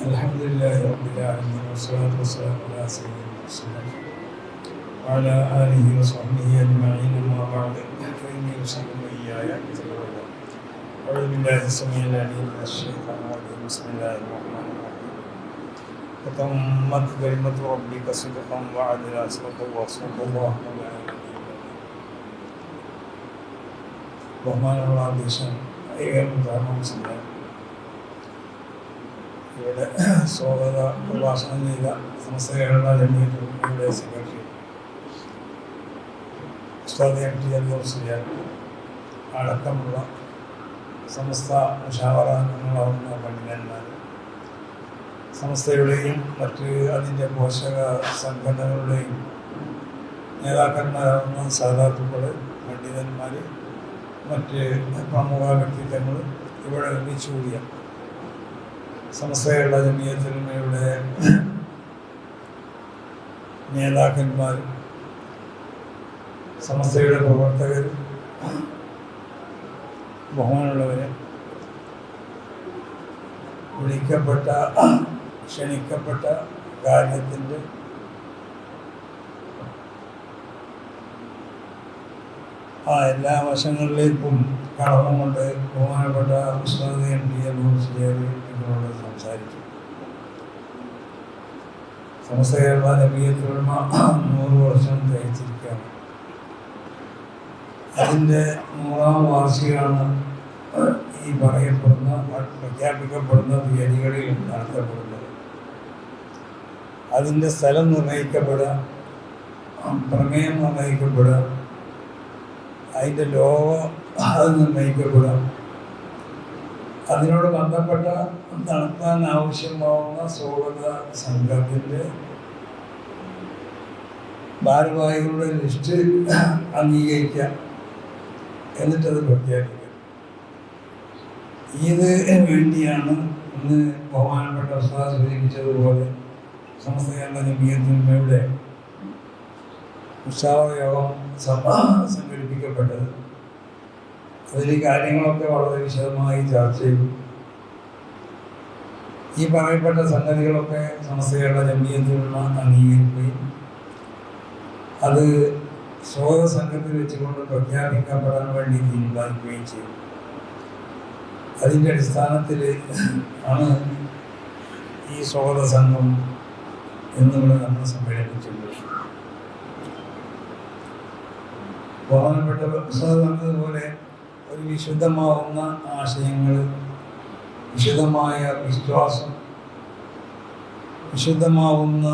الحمد لله رب العالمين والصلاة والسلام على سيدنا المرسلين وعلى آله وصحبه أجمعين أما بعد فإني أوصيكم وإياي بتقوى الله أعوذ بالله السميع العليم من الشيطان الرجيم بسم الله الرحمن الرحيم وتمت كلمة ربك صدقا وعدلا صدق الله صدق الله ولا ബഹുമാനമുള്ള അധ്യക്ഷൻ ഏകം ധർമ്മം ഇവിടെ സ്വാഗത പ്രഭാഷണം ചെയ്ത സമസ്ത കേരള ജമീയയുടെ സെക്രട്ടറി ഉസ്താദ് എം ടി അല്ലൂർ അടക്കമുള്ള സമസ്ത മുഷാവറാങ്ങളാവുന്ന പണ്ഡിതന്മാർ. സമസ്തയുടെയും മറ്റ് അതിന്റെ പോഷക സംഘടനകളുടെയും നേതാക്കന്മാരാവുന്ന സാധാത്തുക്കൾ പണ്ഡിതന്മാർ മറ്റ് പ്രമുഖ വ്യക്തിത്വങ്ങൾ ഇവിടെ ഒരുമിച്ച് കൂടിയ സമസ്തയുള്ള ജമീയത്തിലുമയുടെ നേതാക്കന്മാർ സമസ്തയുടെ പ്രവർത്തകർ ബഹുമാനുള്ളവരെ വിളിക്കപ്പെട്ട ക്ഷണിക്കപ്പെട്ട കാര്യത്തിന്റെ ആ എല്ലാ വശങ്ങളിലേക്കും കടന്നുകൊണ്ട് ബഹുമാനപ്പെട്ട ഉസ്താദ് എം പി എം ഇതിനോട് സംസാരിച്ചു. സമസ്ത കേരള നബീയത്തുൽമ നൂറ് വർഷം തയ്ച്ചിരിക്കുകയാണ് അതിന്റെ നൂറാം വാർഷികമാണ് ഈ പറയപ്പെടുന്ന പ്രഖ്യാപിക്കപ്പെടുന്ന തീയതികളിൽ നടത്തപ്പെടുന്നത്. അതിന്റെ സ്ഥലം നിർണയിക്കപ്പെടുക പ്രമേയം നിർണയിക്കപ്പെടുക അതിന്റെ ലോകം അത് നിർണയിക്കപ്പെടുക അതിനോട് ബന്ധപ്പെട്ട നടത്താൻ ആവശ്യമാവുന്ന സ്വാഗത സംഘത്തിന്റെ ഭാരവാഹികളുടെ ലിസ്റ്റ് അംഗീകരിക്കാം എന്നിട്ടത് പ്രഖ്യാപിക്കാം ഇത് വേണ്ടിയാണ് ഇന്ന് ബഹുമാനപ്പെട്ട ഉസ്താദ് സൂചിപ്പിച്ചതുപോലെ സമസ്ത കേരള ജമീയത്തിന്മയുടെ ഉത്സാഹ യോഗം സംഘടിപ്പിക്കപ്പെട്ടത്. അതിൽ കാര്യങ്ങളൊക്കെ വളരെ വിശദമായി ചർച്ച ചെയ്തു. ഈ പറയപ്പെട്ട സംഗതികളൊക്കെ സമസ്തകളുടെ ജമീയത്തിലുള്ള അംഗീകരിക്കുകയും അത് സ്രോത സംഘത്തിൽ വെച്ചുകൊണ്ട് പ്രഖ്യാപിക്കപ്പെടാൻ വേണ്ടി തീരുമാനിക്കുകയും ചെയ്തു. അതിന്റെ അടിസ്ഥാനത്തിൽ ആണ് ഈ സ്രോത സംഘം എന്നിവിടെ നമ്മൾ സമ്മേളിപ്പിച്ചിട്ടുള്ളത് ബഹുമാനപ്പെട്ട പറഞ്ഞതുപോലെ ഒരു വിശുദ്ധമാവുന്ന ആശയങ്ങൾ വിശുദ്ധമായ വിശ്വാസം വിശുദ്ധമാവുന്ന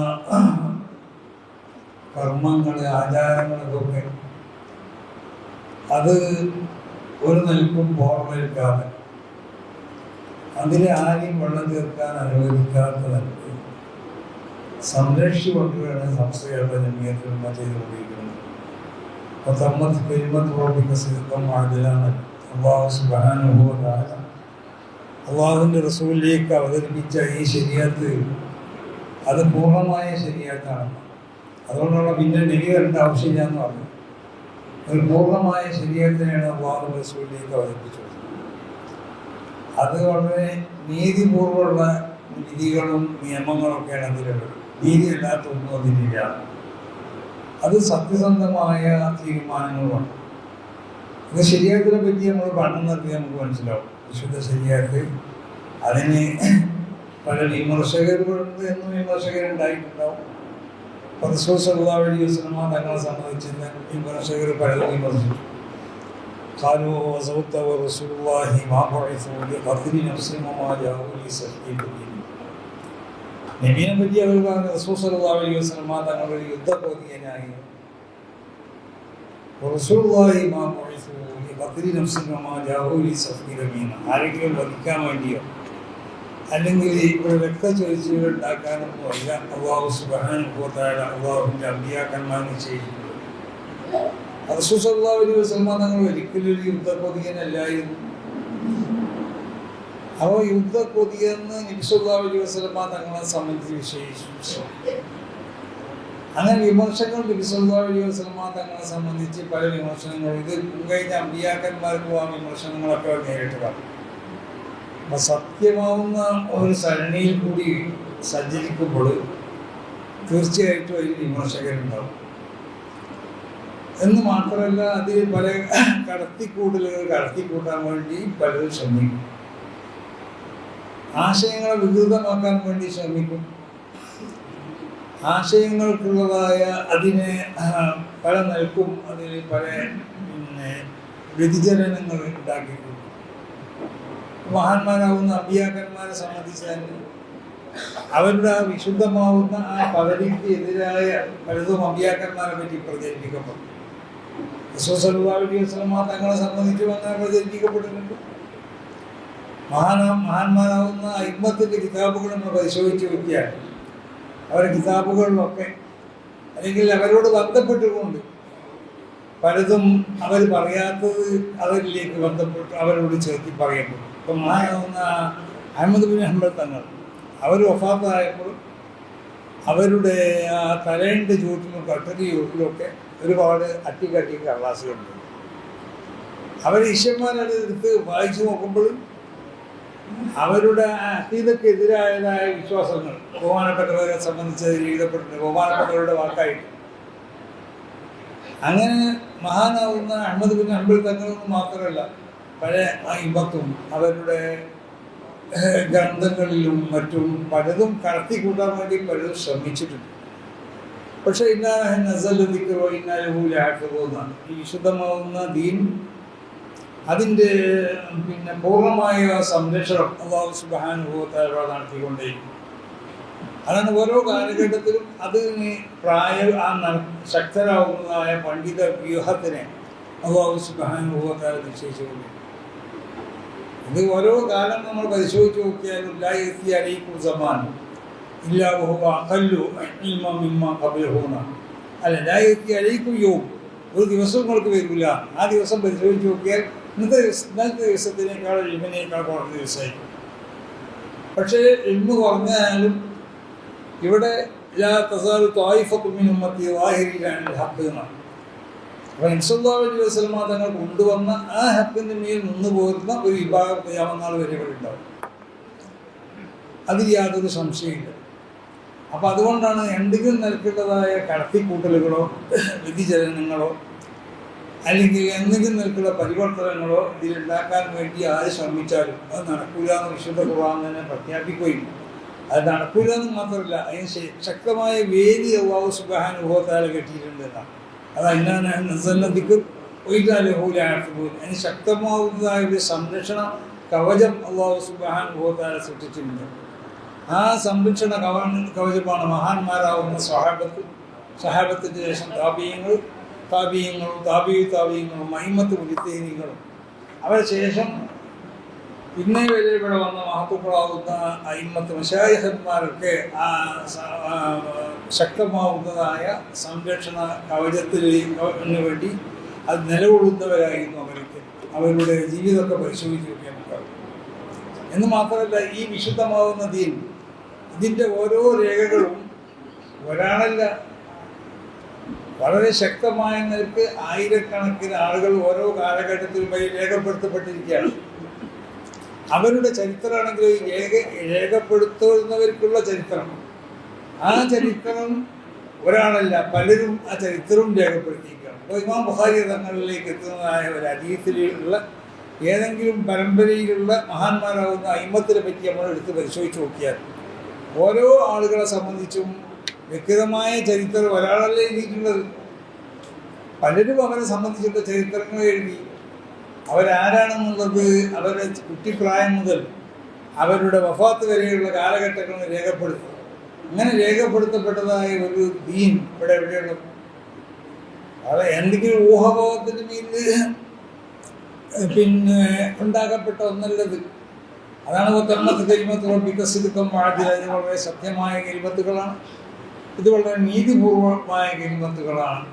കർമ്മങ്ങൾ ആചാരങ്ങളൊക്കെ അത് ഒരു നിൽക്കും ഓർമ്മയിൽക്കാതെ അതിനെ ആരെയും വെള്ളം തീർക്കാൻ അനുവദിക്കാത്ത നിലയ്ക്ക് സംരക്ഷിച്ചു കൊണ്ടുവരാണ് സംസ്ഥയുടെ ജമീയത്തിൽ ചെയ്തുകൊണ്ടിരിക്കുന്നത്. وتمت كلمة ربك صدقا وعدلا അള്ളാഹു സുബാനുഭവതാല അള്ളാഹുവിൻ്റെ റസൂലിലേക്ക് അവതരിപ്പിച്ച ഈ ശരിയത്ത് അത് പൂർണ്ണമായ ശരിയത്താണ് അതുകൊണ്ടുള്ള പിന്നെ നെഗി വരേണ്ട ആവശ്യമില്ല എന്ന് പറഞ്ഞു ഒരു പൂർണ്ണമായ ശരീരത്തിനെയാണ് അള്ളാഹു റസൂലിലേക്ക് അവതരിപ്പിച്ചത് അത് വളരെ നീതിപൂർവ്വമുള്ള വിധികളും നിയമങ്ങളൊക്കെയാണ് അതിലുള്ളത് നീതി അല്ലാത്തൊന്നും അതിലില്ല അത് സത്യസന്ധമായ തീരുമാനങ്ങളുമാണ് ഇത് ശരിയാത്തിനെ പറ്റി നമ്മൾ പഠനം നടത്തി നമുക്ക് മനസ്സിലാവും വിശുദ്ധ ശരിയാത്ത് അതിന് പല വിമർശകരുണ്ട് എന്നും വിമർശകരുണ്ടായിട്ടുണ്ടാവും പരസ്വസല്ലാ വഴി സിനിമ തങ്ങളെ സംബന്ധിച്ച് വിമർശകർ പലതും വിമർശിച്ചു قالوا وزوت ورسول الله ما بعثوا لقتل نفس وما جاءوا لسفك الدين നബീനെ പറ്റി അവർ പറഞ്ഞ റസൂസലാഹി വസ്ലമ തങ്ങളുടെ യുദ്ധബോധിയനായി ആരെങ്കിലും വധിക്കാൻ വേണ്ടിയോ അല്ലെങ്കിൽ ഇവിടെ രക്തചൊരിച്ചുകൾ ഉണ്ടാക്കാനൊന്നും അല്ല അള്ളാഹു സുബാനുഭവത്തായ അള്ളാഹുവിന്റെ അമ്പിയാക്കന്മാർ നിശ്ചയിച്ചിട്ടുണ്ട്. റസൂസല്ലാ അലൈഹി വസ്ലമ ഒരിക്കലും ഒരു യുദ്ധബോധിയനല്ലായിരുന്നു അവ യുദ്ധ കൊതിയെന്ന് നിമിഷുള്ള വസ്ലമ തങ്ങളെ സംബന്ധിച്ച് വിശേഷിച്ചു അങ്ങനെ വിമർശനങ്ങൾ നിമിഷുള്ള വസ്ലമ തങ്ങളെ സംബന്ധിച്ച് പല വിമർശനങ്ങളും ഇത് കഴിഞ്ഞ അമ്പിയാക്കന്മാർക്കും ആ വിമർശനങ്ങളൊക്കെ നേരിട്ട് പറഞ്ഞു അപ്പം സത്യമാവുന്ന ഒരു സരണിയിൽ കൂടി സഞ്ചരിക്കുമ്പോൾ തീർച്ചയായിട്ടും അതിൽ വിമർശകരുണ്ടാവും. എന്ന് മാത്രമല്ല അതിൽ പല കടത്തിക്കൂടലുകൾ കടത്തിക്കൂട്ടാൻ വേണ്ടി പലരും ശ്രമിക്കും. ആശയങ്ങളെ വികൃതമാക്കാൻ വേണ്ടി ശ്രമിക്കും. ആശയങ്ങൾക്കുള്ളതായ അതിനെ പല നൽകും. അതിൽ പല പിന്നെ വ്യതിചലനങ്ങൾ ഉണ്ടാക്കിയിട്ടുണ്ട്. മഹാന്മാരാകുന്ന അഭിയാക്കന്മാരെ സംബന്ധിച്ച് തന്നെ അവരുടെ ആ വിശുദ്ധമാവുന്ന ആ പദവിക്ക് എതിരായ പലതും അഭിയാക്കന്മാരെ പറ്റി പ്രചരിപ്പിക്കപ്പെട്ടു വസ്ലമ തങ്ങളെ സംബന്ധിച്ച് വന്നാൽ പ്രചരിപ്പിക്കപ്പെട്ടിട്ടുണ്ട് മഹാന മഹാന്മാരാകുന്ന അയിമത്തിന്റെ കിതാബുകൾ നമ്മൾ പരിശോധിച്ച് നോക്കിയാൽ അവരുടെ കിതാബുകളിലൊക്കെ അല്ലെങ്കിൽ അവരോട് ബന്ധപ്പെട്ടുകൊണ്ട് പലതും അവർ പറയാത്തത് അവരിലേക്ക് ബന്ധപ്പെട്ട് അവരോട് ചേർത്തി പറയപ്പെട്ടു ഇപ്പം മഹാനാവുന്ന അഹമ്മദ് ബിൻ ഹംബൽ തങ്ങൾ അവർ ഒഫാത്തായപ്പോൾ അവരുടെ ആ തലേന്റെ ചുവട്ടിലും ചൂട്ടിലൊക്കെ ഒരുപാട് അട്ടിക്കട്ടി കടലാസുകളുണ്ട് അവർ ഈശ്വരന്മാരത് എടുത്ത് വായിച്ചു നോക്കുമ്പോൾ അവരുടെ അഹീതക്ക് എതിരായതായ വിശ്വാസങ്ങൾ. ബഹുമാനപ്പെട്ടവരെ സംബന്ധിച്ച് എഴുതപ്പെട്ടിട്ടുണ്ട്. ബഹുമാനപ്പെട്ടവരുടെ വാക്കായിട്ട്. അങ്ങനെ മഹാനാവുന്ന അഹമ്മദ് ബിൻ ഹംബിൾ തങ്ങളൊന്നും മാത്രമല്ല പഴയ ഇമ്പത്തും അവരുടെ ഗ്രന്ഥങ്ങളിലും മറ്റും പലതും കടത്തി കൂട്ടാൻ വേണ്ടി പലതും ശ്രമിച്ചിട്ടുണ്ട്. പക്ഷെ ഇന്നാ നസലിക്കോ ഇന്നാലൂലാക്കുമോ എന്നാണ്. ഈ വിശുദ്ധമാവുന്ന ദീൻ അതിന്റെ പിന്നെ പൂർണമായ സംരക്ഷണം അള്ളാഹു സുബാനുഭവത്താലോ നടത്തിക്കൊണ്ടേയിരിക്കും അതാണ് ഓരോ കാലഘട്ടത്തിലും അതിന് പ്രായ ആ ശക്തരാകുന്നതായ പണ്ഡിത വ്യൂഹത്തിനെ അള്ളാഹു സുബാനുഭവത്താൽ നിശ്ചയിച്ചുകൊണ്ടേ ഇത് ഓരോ കാലം നമ്മൾ പരിശോധിച്ച് നോക്കിയാലും ലായെത്തി അറിയിക്കും സമാനം ഇല്ല ബഹുവ അകല്ലു ഇൽമ മിമ്മ കബലഹൂന അല്ല ലായെത്തി അറിയിക്കും യോഗം ഒരു ദിവസം നിങ്ങൾക്ക് വരില്ല. ആ ദിവസം പരിശോധിച്ച് നോക്കിയാൽ ഇന്നത്തെ ഇന്നത്തെ ദിവസത്തിനേക്കാൾ ഇൽമിനേക്കാൾ കുറഞ്ഞ ദിവസമായിരിക്കും. പക്ഷേ ഇൽമ കുറഞ്ഞാലും ഇവിടെ ലാ തസാലു തങ്ങൾ കൊണ്ടുവന്ന ആ ഹക്കിന്റെ മേൽ നിന്ന് പോരുന്ന ഒരു വിഭാഗം ചെയ്യാവുന്ന വരെ ഇവിടെ ഉണ്ടാവും. അതിൽ യാതൊരു സംശയമില്ല അപ്പോൾ അതുകൊണ്ടാണ് എന്തെങ്കിലും നിൽക്കേണ്ടതായ കടത്തിക്കൂട്ടലുകളോ വ്യതിചലനങ്ങളോ അല്ലെങ്കിൽ എന്തെങ്കിലും നിലക്കുള്ള പരിവർത്തനങ്ങളോ ഇതിലുണ്ടാക്കാൻ വേണ്ടി ആര് ശ്രമിച്ചാലും അത് നടക്കില്ല എന്ന് വിശുദ്ധ ഖുർആൻ തന്നെ പ്രഖ്യാപിക്കുകയും അത് നടക്കില്ല എന്ന് മാത്രമല്ല അതിന് ശക്തമായ വേദി അള്ളാഹു സുബാനുഭവത്താൽ കെട്ടിയിട്ടുണ്ട് എന്നാണ്. ഒരിക്കലും ഒയിലാലഹൂലാക്കുമ്പോൾ അതിന് ശക്തമാവുന്നതായ ഒരു സംരക്ഷണ കവചം അള്ളാഹു സുബാനുഭവത്താൽ സൃഷ്ടിച്ചിട്ടുണ്ട്. ആ സംരക്ഷണ കവ കവചമാണ് മഹാന്മാരാവുന്ന സഹാബത്ത് സഹാബത്തിന്റെ ശേഷം താപീയങ്ങൾ. താപീയങ്ങളും താപീയ താപീയങ്ങളും മഹിമത്ത് മുലിത്തേനികളും അവരെ ശേഷം ഇന്നേ വരെ ഇവിടെ വന്ന മഹത്തുക്കളാവുന്ന അയിമത്ത് മശായഹന്മാരൊക്കെ ആ ശക്തമാവുന്നതായ സംരക്ഷണ കവചത്തിന് വേണ്ടി അത് നിലകൊള്ളുന്നവരായിരുന്നു അവരൊക്കെ. അവരുടെ ജീവിതമൊക്കെ പരിശോധിച്ച് നോക്കിയാൽ എന്ന് മാത്രമല്ല ഈ വിശുദ്ധമാകുന്ന ദീൻ ഇതിന്റെ ഓരോ രേഖകളും ഒരാളല്ല വളരെ ശക്തമായ നിലയ്ക്ക് ആയിരക്കണക്കിന് ആളുകൾ ഓരോ കാലഘട്ടത്തിലും വഴി രേഖപ്പെടുത്തപ്പെട്ടിരിക്കുകയാണ്. അവരുടെ ചരിത്രമാണെങ്കിൽ ഈ രേഖ രേഖപ്പെടുത്തുന്നവർക്കുള്ള ചരിത്രം. ആ ചരിത്രം ഒരാളല്ല പലരും ആ ചരിത്രവും രേഖപ്പെടുത്തിയിരിക്കുകയാണ്. അപ്പോൾ ഇമാം ബുഹാരി തങ്ങളിലേക്ക് എത്തുന്നതായ ഒരു അതീതിലുള്ള ഏതെങ്കിലും പരമ്പരയിലുള്ള മഹാന്മാരാകുന്ന അയിമത്തിനെ പറ്റി നമ്മൾ എടുത്ത് പരിശോധിച്ച് നോക്കിയാൽ ഓരോ ആളുകളെ സംബന്ധിച്ചും വ്യക്തിഗതമായ ചരിത്രം ഒരാളല്ലേ എഴുതിയിട്ടുള്ളത്? പലരും അവരെ സംബന്ധിച്ചുള്ള ചരിത്രങ്ങൾ എഴുതി. അവരാരാണെന്നുള്ളത് അവരുടെ കുട്ടിപ്രായം മുതൽ അവരുടെ വഫാത്ത് വരെയുള്ള കാലഘട്ടങ്ങൾ രേഖപ്പെടുത്തി അങ്ങനെ രേഖപ്പെടുത്തപ്പെട്ടതായ ഒരു ദീൻ ഇവിടെ എവിടെയുള്ളത് അത് എന്തെങ്കിലും ഊഹഭോഗത്തിന് മീനിൽ പിന്നെ ഉണ്ടാക്കപ്പെട്ട ഒന്നല്ലത്. അതാണ് പത്തൊമ്പത് കരിമത്തുകൾ വികസിതത്വം വാഴ്ച വളരെ സത്യമായ കരിമത്തുകളാണ് ഇത് വളരെ നീതിപൂർവമായ കരിമത്തുകളാണ്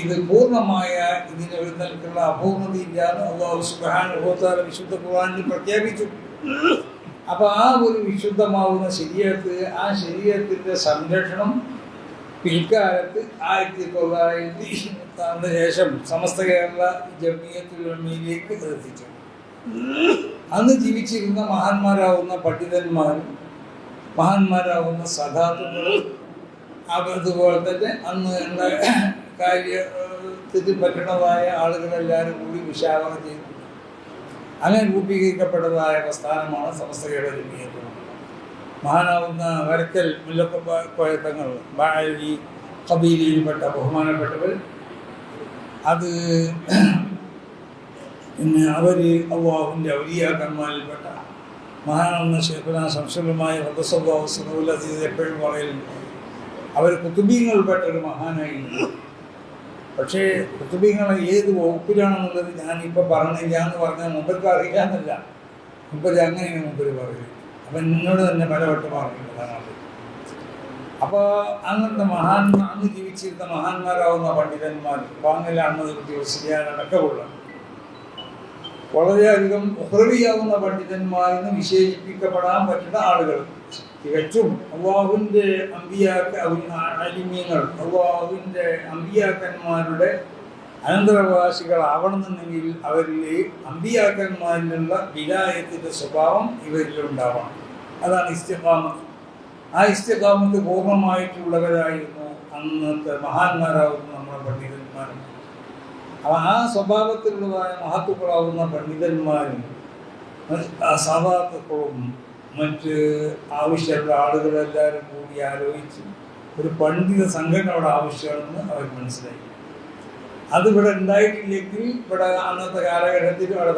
ഇത് പൂർണമായ ഇതിന് ഒരു നിലക്കുള്ള അപൂർണതയില്ലാതെ അള്ളാഹു സുബാനുഭവത്താല വിശുദ്ധ ഖുർആാനിൽ പ്രഖ്യാപിച്ചു. അപ്പോൾ ആ ഒരു വിശുദ്ധമാവുന്ന ശരീരത്ത് ആ ശരീരത്തിന്റെ സംരക്ഷണം പിൽക്കാലത്ത് ആയിരത്തി തൊള്ളായിരത്തി അതിന് ശേഷം സമസ്ത കേരള ജമീയത്തിലേക്ക് എത്തിച്ചു. അന്ന് ജീവിച്ചിരുന്ന മഹാന്മാരാവുന്ന പണ്ഡിതന്മാരും മഹാന്മാരാവുന്ന സദാത്തുക്കളും അതുപോലെ തന്നെ അന്ന് ഉള്ള കാര്യത്തിൽ പറ്റണതായ ആളുകളെല്ലാവരും കൂടി വിശാലം ചെയ്തു. അങ്ങനെ രൂപീകരിക്കപ്പെട്ടതായ പ്രസ്ഥാനമാണ് സമസ്തയുടെ രൂപീകരണം. മഹാനാവുന്ന വരക്കൽ മുല്ലക്കോയത്തങ്ങൾ ഈ കബീലിയിൽപ്പെട്ട ബഹുമാനപ്പെട്ടവർ അത് പിന്നെ അവർ അള്ളാഹുവിന്റെ ഔലിയാക്കന്മാരിൽപ്പെട്ട മഹാനാവുന്ന ഷേഖുന വധസ്വഭാവ ഹദസ്വഭാവ എപ്പോഴും പറയലുണ്ട്. അവർ കുത്തുബീങ്ങൾപ്പെട്ട ഒരു മഹാനായിരുന്നു പക്ഷേ കുത്തുബീങ്ങൾ ഏത് വകുപ്പിലാണെന്നുള്ളത് ഞാനിപ്പോൾ പറഞ്ഞില്ല എന്ന് പറഞ്ഞാൽ മുമ്പർക്ക് അറിയാമെന്നല്ല. മുമ്പര് അങ്ങനെയാണ് മുമ്പര് പറയുന്നത്. അപ്പം എന്നോട് തന്നെ പല വട്ടം പറഞ്ഞിട്ടുള്ളതാണ് അപ്പോൾ അങ്ങനത്തെ മഹാൻ അന്ന് ജീവിച്ചിരുന്ന മഹാന്മാരാവുന്ന പണ്ഡിതന്മാർ വാങ്ങല അഹമ്മദ് കുട്ടി വസിയാനടക്കമുള്ള വളരെയധികം ഉഹ്രവിയാവുന്ന പണ്ഡിതന്മാരെന്ന് വിശേഷിപ്പിക്കപ്പെടാൻ പറ്റുന്ന ആളുകൾ. തികച്ചും അള്ളാഹുവിന്റെ അമ്പിയാക്ക അലിമ്യങ്ങൾ അള്ളാഹുവിന്റെ അമ്പിയാക്കന്മാരുടെ അനന്തരവാസികളാവണമെന്നുണ്ടെങ്കിൽ അവരിൽ അമ്പിയാക്കന്മാരിലുള്ള വിലായത്തിന്റെ സ്വഭാവം ഇവരിലുണ്ടാവണം. അതാണ് ഇസ്തിഖാമത്ത്. ആ ഇസ്തിഖാമത്ത് പൂർണമായിട്ടുള്ളവരായിരുന്നു അന്നത്തെ മഹാന്മാരാകുന്ന നമ്മുടെ പണ്ഡിതന്മാരും. അപ്പം ആ സ്വഭാവത്തിലുള്ളതായ മഹത്വക്കളാവുന്ന പണ്ഡിതന്മാരും സാധാത്തുക്കളും മറ്റ് ആവശ്യമുള്ള ആളുകളെല്ലാവരും കൂടി ആലോചിച്ച് ഒരു പണ്ഡിത സംഘടന അവിടെ ആവശ്യമാണെന്ന് അവർ മനസ്സിലായി അതിവിടെ ഉണ്ടായിട്ടില്ലെങ്കിൽ ഇവിടെ അന്നത്തെ കാലഘട്ടത്തിൽ അവിടെ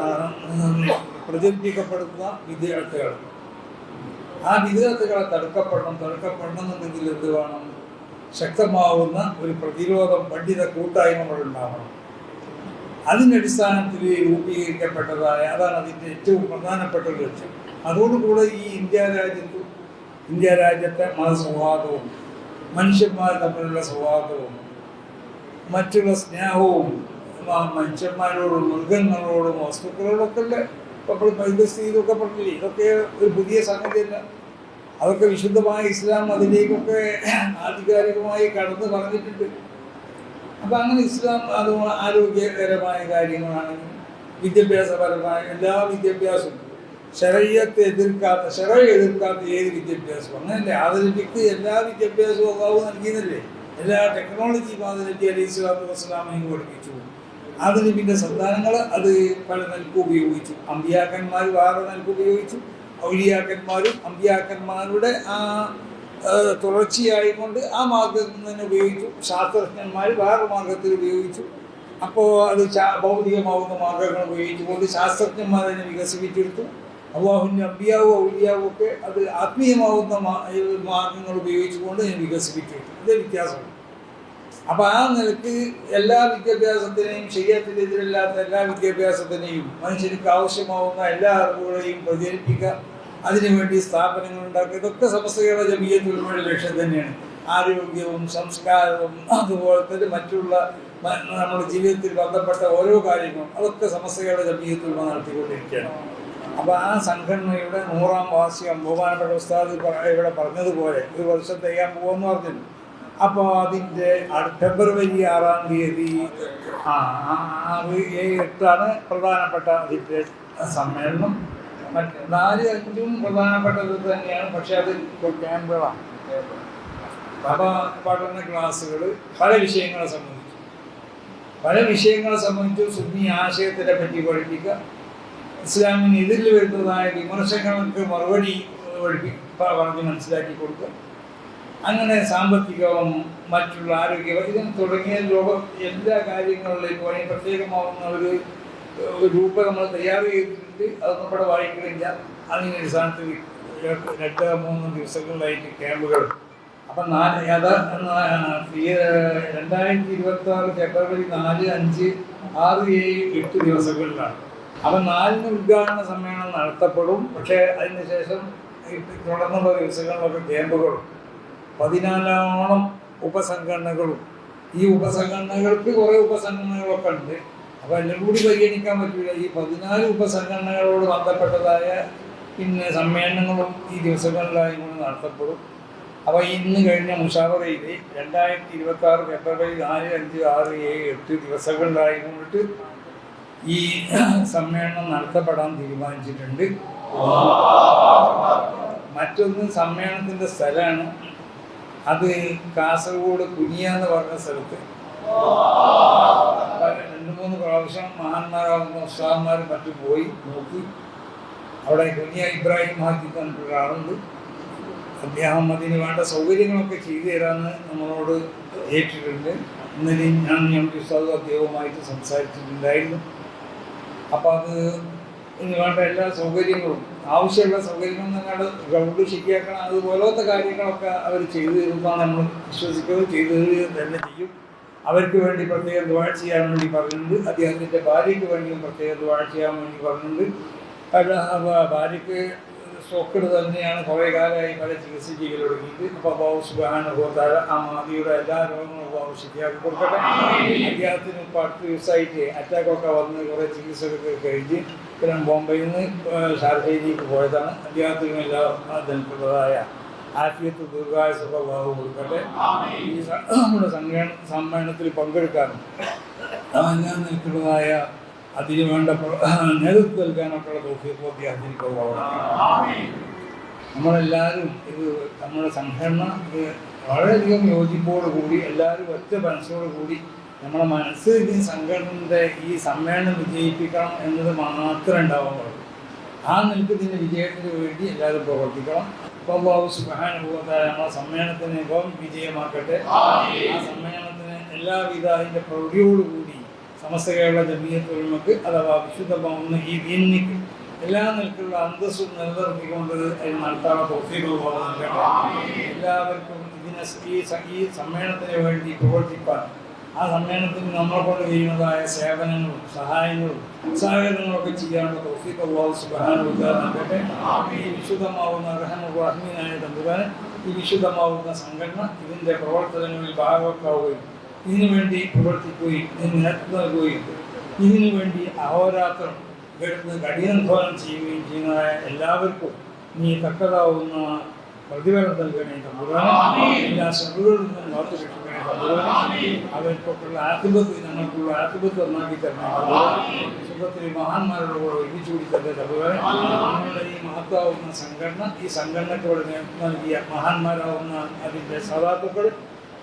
പ്രചരിപ്പിക്കപ്പെടുന്ന വിദ്യാർത്ഥികൾ. ആ വിദ്യാർത്ഥികളെ തടുക്കപ്പെടണം തടുക്കപ്പെടണം എന്നുണ്ടെങ്കിൽ എന്ത് വേണം? ശക്തമാവുന്ന ഒരു പ്രതിരോധം പണ്ഡിത കൂട്ടായ്മകൾ ഉണ്ടാവണം. അതിന്റെ അടിസ്ഥാനത്തിൽ രൂപീകരിക്കപ്പെട്ടതായ അതാണ് അതിന്റെ ഏറ്റവും പ്രധാനപ്പെട്ട ലക്ഷ്യം. അതോടുകൂടെ ഈ ഇന്ത്യ രാജ്യത്ത് ഇന്ത്യ രാജ്യത്തെ മതസൗഹാർദ്ദവും മനുഷ്യന്മാർ തമ്മിലുള്ള സൗഹാർദ്ദവും മറ്റുള്ള സ്നേഹവും മനുഷ്യന്മാരോടും മൃഗങ്ങളോടും വസ്തുക്കളോടൊക്കെ പരിസ്ഥിതി ഇതൊക്കെ പറഞ്ഞില്ലേ ഇതൊക്കെ ഒരു പുതിയ സംഗതിയല്ല അതൊക്കെ വിശുദ്ധമായ ഇസ്ലാം അതിലേക്കൊക്കെ ആധികാരികമായി കടന്നു പറഞ്ഞിട്ടുണ്ട്. അപ്പം അങ്ങനെ ഇസ്ലാം അത് ആരോഗ്യകരമായ കാര്യങ്ങളാണെങ്കിലും വിദ്യാഭ്യാസപരമായ എല്ലാ വിദ്യാഭ്യാസവും ശരയ്യത്തെ എതിർക്കാത്ത ശരയ എതിർക്കാത്ത ഏത് വിദ്യാഭ്യാസവും. അങ്ങനല്ലേ? ആദരവിക്ക് എല്ലാ വിദ്യാഭ്യാസവും അള്ളാഹു നൽകിയെന്നല്ലേ എല്ലാ ടെക്നോളജി ആദരവി അലൈഹി സ്വലാത്തു വസ്സലാമയും പഠിപ്പിച്ചു. ആദരവിന്റെ സന്താനങ്ങൾ അത് പല നൽകു ഉപയോഗിച്ചു. അമ്പിയാക്കന്മാർ വേറെ നൽകു ഉപയോഗിച്ചു. ഔലിയാക്കന്മാരും അമ്പിയാക്കന്മാരുടെ ആ തുടർച്ചയായി കൊണ്ട് ആ മാർഗത്തിൽ തന്നെ ഉപയോഗിച്ചു. ശാസ്ത്രജ്ഞന്മാർ വേറെ മാർഗത്തിൽ ഉപയോഗിച്ചു. അപ്പോൾ അത് ഭൗതികമാവുന്ന മാർഗങ്ങൾ ഉപയോഗിച്ചുകൊണ്ട് ശാസ്ത്രജ്ഞന്മാർ തന്നെ വികസിപ്പിച്ചെടുത്തു. അള്ളാഹുവിന്റെ അബിയാവോ ഔലിയാവും ഒക്കെ അത് ആത്മീയമാവുന്ന മാർഗങ്ങൾ ഉപയോഗിച്ചുകൊണ്ട് ഞാൻ വികസിപ്പിച്ചിട്ടു ഇത് വ്യത്യാസമാണ് അപ്പോൾ ആ നിലയ്ക്ക് എല്ലാ വിദ്യാഭ്യാസത്തിനെയും ശരീരത്തിനെതിരല്ലാത്ത എല്ലാ വിദ്യാഭ്യാസത്തിനെയും മനുഷ്യർക്ക് ആവശ്യമാവുന്ന എല്ലാ അറിവുകളെയും പ്രചരിപ്പിക്കുക അതിനുവേണ്ടി സ്ഥാപനങ്ങൾ ഉണ്ടാക്കുക ഇതൊക്കെ സമസ്തകളുടെ ജമീയത്തിലുള്ള ലക്ഷ്യം തന്നെയാണ്. ആരോഗ്യവും സംസ്കാരവും അതുപോലെ തന്നെ മറ്റുള്ള നമ്മുടെ ജീവിതത്തിൽ ബന്ധപ്പെട്ട ഓരോ കാര്യങ്ങളും അതൊക്കെ സമസ്തകളുടെ ജമീയത്തുകൾ നടത്തിക്കൊണ്ടിരിക്കുകയാണ്. അപ്പോൾ ആ സംഘടനയുടെ നൂറാം വാർഷികം ബഹുമാനപ്പെട്ട ഉസ്താദ് ഇവിടെ പറഞ്ഞതുപോലെ ഒരു വർഷം തെയ്യാൻ പോകുമെന്ന് പറഞ്ഞു അപ്പോൾ അതിന്റെ ഫെബ്രുവരി ആറാം തീയതി ആറ് എട്ടാണ് പ്രധാനപ്പെട്ട അതിന്റെ സമ്മേളനം. മറ്റ് നാല് അഞ്ചും പ്രധാനപ്പെട്ടത് തന്നെയാണ് പക്ഷെ അത് ക്യാമ്പുകളാണ്. അപ്പോൾ പഠന ക്ലാസ്സുകൾ പല വിഷയങ്ങളെ സംബന്ധിച്ചു. പല വിഷയങ്ങളെ സംബന്ധിച്ച് സുന്നി ആശയത്തിനെ പറ്റി പഠിപ്പിക്കുക. ഇസ്ലാമിന് എതിരിൽ വരുന്നതായ വിമർശനങ്ങൾക്ക് മറുപടി പറഞ്ഞ് മനസ്സിലാക്കി കൊടുക്കുക. അങ്ങനെ സാമ്പത്തികവും മറ്റുള്ള ആരോഗ്യ ഇതിന് തുടങ്ങിയ ലോക എല്ലാ കാര്യങ്ങളിലേക്കും അതിന് പ്രത്യേകമാവുന്ന ഒരു രൂപം നമ്മൾ തയ്യാർ ചെയ്തിട്ടുണ്ട്. അത് നമ്മുടെ വായിക്കുന്നില്ല അതിന് അടിസ്ഥാനത്തിൽ രണ്ട് മൂന്ന് ദിവസങ്ങളിലായിട്ട് ക്യാമ്പുകൾ. അപ്പം നാല് രണ്ടായിരത്തി ഇരുപത്തി ആറ് ഫെബ്രുവരി നാല് അഞ്ച് ആറ് ഏഴ് എട്ട് ദിവസങ്ങളിലാണ്. അപ്പം നാലിന് ഉദ്ഘാടന സമ്മേളനം നടത്തപ്പെടും. പക്ഷേ അതിന് ശേഷം തുടർന്നുള്ള ദിവസങ്ങളിലൊക്കെ ക്യാമ്പുകളും പതിനാലോളം ഉപസംഘടനകളും. ഈ ഉപസംഘടനകൾക്ക് കുറേ ഉപസംഘടനകളൊക്കെ ഉണ്ട്. അപ്പോൾ എല്ലാം കൂടി പരിഗണിക്കാൻ പറ്റില്ല ഈ പതിനാല് ഉപസംഘടനകളോട് ബന്ധപ്പെട്ടതായ പിന്നെ സമ്മേളനങ്ങളും ഈ ദിവസങ്ങളിലായി കൂടി നടത്തപ്പെടും. അപ്പോൾ ഇന്ന് കഴിഞ്ഞ മുഷാവറയിൽ രണ്ടായിരത്തി ഇരുപത്തി ആറ് ഫെബ്രുവരി നാല് അഞ്ച് ആറ് ഏഴ് എട്ട് ദിവസങ്ങളിലായി കൊണ്ടിട്ട് ഈ സമ്മേളനം നടത്തപ്പെടാൻ തീരുമാനിച്ചിട്ടുണ്ട്. മറ്റൊന്ന് സമ്മേളനത്തിന്റെ സ്ഥലമാണ്. അത് കാസർഗോഡ് കുനിയ എന്ന് പറഞ്ഞ സ്ഥലത്ത്. രണ്ട് മൂന്ന് പ്രാവശ്യം മഹാന്മാരാകുന്ന ഉസ്താദന്മാരും മറ്റും പോയി നോക്കി. അവിടെ കുനിയ ഇബ്രാഹിം ഹാജി പറഞ്ഞിട്ട് ഒരാളുണ്ട് അദ്ദേഹം അതിന് വേണ്ട സൗകര്യങ്ങളൊക്കെ ചെയ്തു തരാമെന്ന് നമ്മളോട് ഏറ്റിട്ടുണ്ട്. ഇന്നലെ ഞാൻ ഞങ്ങൾക്ക് ഉസ്താദ് അദ്ദേഹവുമായിട്ട് സംസാരിച്ചിട്ടുണ്ടായിരുന്നു. അപ്പോൾ അത് നിങ്ങളുടെ എല്ലാ സൗകര്യങ്ങളും ആവശ്യമുള്ള സൗകര്യങ്ങൾ നിങ്ങളുടെ ഗ്രൗണ്ട് ശരിയാക്കണം അതുപോലത്തെ കാര്യങ്ങളൊക്കെ അവർ ചെയ്തു തരുന്നതാണ് നമ്മൾ വിശ്വസിക്കുകയും ചെയ്തു തരികയും തന്നെ ചെയ്യും. അവർക്ക് വേണ്ടി പ്രത്യേകം ദ്വാഴ ചെയ്യാൻ വേണ്ടി പറഞ്ഞിട്ടുണ്ട്. അദ്ദേഹത്തിന്റെ ഭാര്യയ്ക്ക് വേണ്ടിയും പ്രത്യേക ദ്വാഴ ചെയ്യാൻ വേണ്ടി പറഞ്ഞിട്ടുണ്ട്. ഭാര്യയ്ക്ക് സോക്കട് തന്നെയാണ് കുറേ കാലമായി പല ചികിത്സ ചെയ്യൽ തുടങ്ങിയിട്ട് അപ്പോൾ ബാബു സുബാനുഭവത്താഴ ആ മാതിയുടെ എല്ലാ രോഗങ്ങളും ബാബു ശരിയാക്കി കൊടുക്കട്ടെ. അദ്ദേഹത്തിന് അടുത്ത ദിവസമായിട്ട് അറ്റാക്കൊക്കെ വന്ന് കുറേ ചികിത്സയൊക്കെ കഴിഞ്ഞ് പിന്നെ ബോംബെയിൽ നിന്ന് ഷാർജയിലേക്ക് പോയതാണ്. അദ്ദേഹത്തിനും എല്ലാ ജനപ്രദായ ആഫിയത്ത് ദീർഘായുസൊക്കെ ബാബു കൊടുക്കട്ടെ. ഈ നമ്മുടെ സമ്മേളനത്തിൽ പങ്കെടുക്കാനും ഞാൻ നിൽക്കുന്നതായ അതിന് വേണ്ട നേതൃത്വം നൽകാനൊക്കെയുള്ള തോഫിയൊക്കെ അദ്ദേഹത്തിന് നമ്മളെല്ലാവരും ഇത് നമ്മുടെ സംഘടന ഇത് വളരെയധികം യോജിപ്പോട് കൂടി എല്ലാവരും ഒറ്റ മനസ്സോട് കൂടി നമ്മുടെ മനസ്സിൽ ഈ സംഘടനയുടെ ഈ സമ്മേളനം വിജയിപ്പിക്കണം എന്നത് മാത്രമേ ഉണ്ടാവുന്നുള്ളൂ ആ നിൽക്കത്തിന്റെ വിജയത്തിന് വേണ്ടി എല്ലാവരും പ്രവർത്തിക്കണം. ഇപ്പോൾ ബാബു സുഖാന നമ്മളെ സമ്മേളനത്തിന് ഇപ്പം വിജയമാക്കട്ടെ. ആ സമ്മേളനത്തിന് എല്ലാവിധ അതിന്റെ പ്രൗഢിയോടുകൂടി സമസ്ത കേരള ജമീയത്തൊഴിമക്ക് അഥവാ വിശുദ്ധ ഭവന ഈ ദീനിക്ക് എല്ലാ നിലക്കുള്ള അന്തസ്സും നിലനിർത്തിക്കൊണ്ട് അതിന് നടത്താനുള്ള തോഫീകൾ എല്ലാവർക്കും ഇതിനെ ഈ ഈ സമ്മേളനത്തിന് വേണ്ടി പ്രവർത്തിപ്പാൻ ആ സമ്മേളനത്തിന് നമ്മളെ കൊണ്ട് ചെയ്യുന്നതായ സേവനങ്ങളും സഹായങ്ങളും സഹകരണങ്ങളൊക്കെ ചെയ്യാനുള്ള തോഫിക്ക് അള്ളാഹു തആല നൽകട്ടെ. ഈ വിശുദ്ധമാവുന്ന റഹ്മുറഹ്മീനായ തമ്പുരാൻ ഈ വിശുദ്ധമാവുന്ന സംഘടന ഇതിന്റെ പ്രവർത്തനങ്ങളിൽ ഭാഗവത്താവുകയും ഇതിനു വേണ്ടി പ്രവർത്തിക്കുകയും ഇതിന് നേതൃത്വം നൽകുകയും ഇതിനു വേണ്ടി അഹോരാത്രം കിടന്ന് കഠിനാധ്വാനം ചെയ്യുകയും ചെയ്യുന്നതായ എല്ലാവർക്കും നീ തക്കതാവുന്ന പ്രതിഫലം നൽകണേ തമ്പുരാനെ എല്ലാ ശ്രമകളിൽ നിന്നും കാത്തു രക്ഷിക്കണേ തമ്പുരാനെ അവർക്കൊക്കെയുള്ള ആത്മബത്ത് ഞങ്ങൾക്കുള്ള ആത്മബത്ത് നന്നാക്കി തരണേ സുഖത്തിൽ മഹാന്മാരുടെ കൂടെ ഒരുമിച്ച് കൂടി തന്നെ തമ്പുരാനെ നമ്മളുടെ ഈ മഹത്താവുന്ന സംഘടന ഈ സംഘടനയ്ക്കോട് നൽകിയ മഹാന്മാരാവുന്ന അതിന്റെ സദാത്തുക്കൾ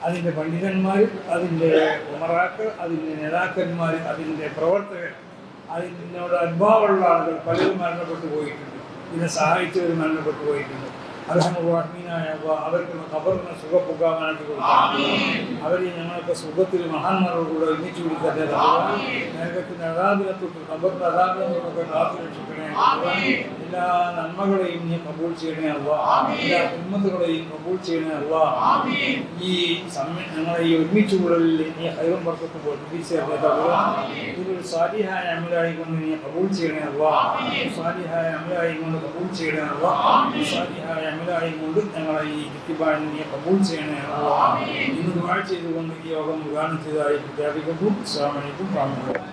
അതിന്റെ പണ്ഡിതന്മാർ അതിന്റെ ഉമറാക്കൾ അതിന്റെ നേതാക്കന്മാർ അതിന്റെ പ്രവർത്തകർ അതിനോട് അനുഭവമുള്ള ആളുകൾ പലരും മരണപ്പെട്ടു പോയിട്ടുണ്ട്. ഇതിനെ സഹായിച്ചവർ മരണപ്പെട്ടു പോയിട്ടുണ്ട്. അർഹമുറഹ്മീനായ അവർക്ക് ഖബറിനെ സുഖപ്പുകാവാനായിട്ട് കൊടുക്കണം അവരെ ഞങ്ങൾക്ക് സുഖത്തിൽ മഹാന്മാരോടുകൂടെ ഒന്നിച്ചു കൊടുക്കട്ടെ നരകത്തിന് അതാപിനെ തൊട്ട് ഖബറിന്റെ അതാപിനെ തൊട്ടൊക്കെ കാത്തു രക്ഷിക്കണേ. എല്ലാ നന്മകളെയും നീ കബൂൾ ചെയ്യണേ അല്ല എല്ലാ ഹിമ്മത്തുകളെയും കബൂൾ ചെയ്യണേ അല്ല ഈ സമയം ഞങ്ങളെ ഈ ഒരുമിച്ച് കൂടലിൽ നീ ഹൈവം വർക്കത്ത് ഇതൊരു സാലിഹായ അമലായി കൊണ്ട് നീ കബൂൾ ചെയ്യണേ അല്ല സാലിഹായ അമലായി കൊണ്ട് കബൂൾ ചെയ്യണേ അല്ല സാലിഹായ അമലായി കൊണ്ട് ഞങ്ങളെ ഈ ഇത്തിബാൻ നീ കബൂൾ ചെയ്യണേ ഇന്ന് ദുആ ചെയ്തുകൊണ്ട് ഈ യോഗം ഉദ്ഘാടനം ചെയ്തതായി പ്രഖ്യാപിക്കുന്നു അലൈക്കും വാഹമത്തുള്ളാഹി